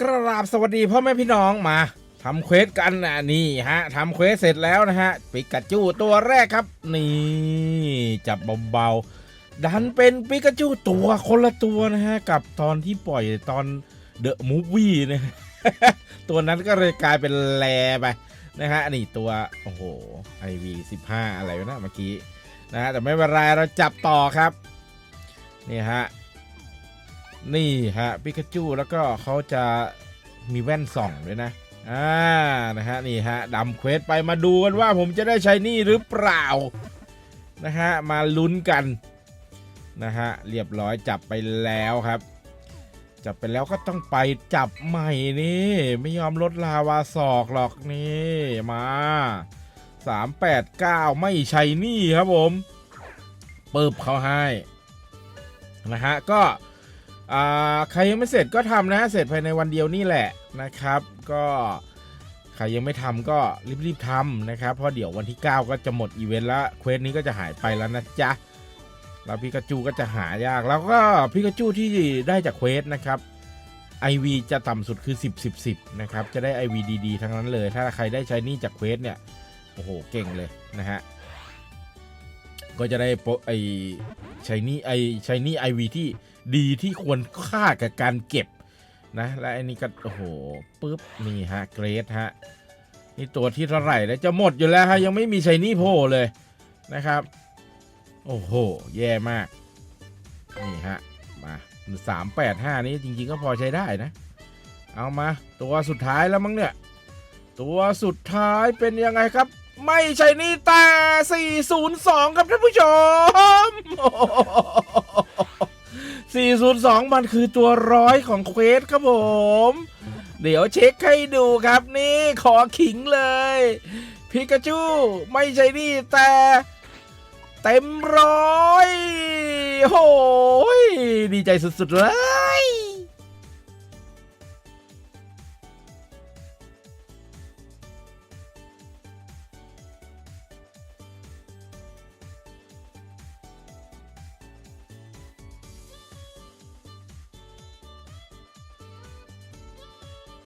กราบสวัสดีพ่อแม่พี่น้องมาทำเควสกันนะนี่ฮะทำเควสเสร็จแล้วนะฮะปิกาจูตัวแรกครับ นี่จับเบาๆดันเป็นปิกาจูตัวคนละตัวนะฮะกับตอนที่ปล่อยตอนเดอะมูฟวี่นะตัวนั้นก็เลยกลายเป็นแลไปนะฮะนี่ตัว โอ้โหไอวีสิบห้าอะไรนะเมื่อกี้นะฮะแต่ไม่เป็นไรเราจับต่อครับ นี่ฮะ นี่ฮะปิกาจูแล้วก็เขาจะมีแว่นส่องด้วยนะอ่านะฮะนี่ฮะดำเควสไปมาดูกันว่าผมจะได้ใช้นี่หรือเปล่านะฮะมาลุ้นกันนะฮะเรียบร้อยจับไปแล้วครับ จับไปแล้วก็ต้องไปจับใหม่นี่ ไม่ยอมลดลาวาศอกหรอกนี่มา389 ไม่ใช่นี่ครับผมเปิบเขาให้นะฮะก็ อ่าใครยังไม่เสร็จก็ทำนะเสร็จภายในวันเดียวนี่แหละนะครับ ก็ใครยังไม่ทำก็รีบๆทำนะครับ เพราะเดี๋ยววันที่ 9 ก็จะหมดอีเวนต์ล้วเควสนี้ก็จะหายไปแล้วนะจ๊ะแล้วพิกาจูก็จะหายาก แล้วก็พิกาจูที่ได้จากเควสนะครับ IV จะต่ำสุดคือ 10 10 10นะครับ จะได้ IV ดีๆทั้งนั้นเลย ถ้าใครได้ใช้นี่จากเควสเนี่ย โอ้โห เก่งเลยนะฮะ ก็จะได้โปรไอใช้นี่ไอใช้นี่ IV ที่ดีที่ควรค่ากับการเก็บนะ และอันนี้ก็โอ้โหปุ๊บนี่ฮะเกรดฮะนี่ตัวที่เท่าไหร่แล้วจะหมดอยู่แล้วฮะยังไม่มีใช้นี่โผล่เลยนะครับ โอ้โห แย่มาก นี่ฮะ มาสามแปดห้านี้จริงๆก็พอใช้ได้นะ เอามา ตัวสุดท้ายแล้วมั้งเนี่ย ตัวสุดท้ายเป็นยังไงครับ ไม่ใช่นี่แต่ 402 ครับท่านผู้ชม 402 มันคือตัวร้อยของเควสครับผม เดี๋ยวเช็คให้ดูครับนี่ขอขิงเลยพิกาจูไม่ใช่นี่แต่เต็มร้อยโอ้ยดีใจสุดๆเลย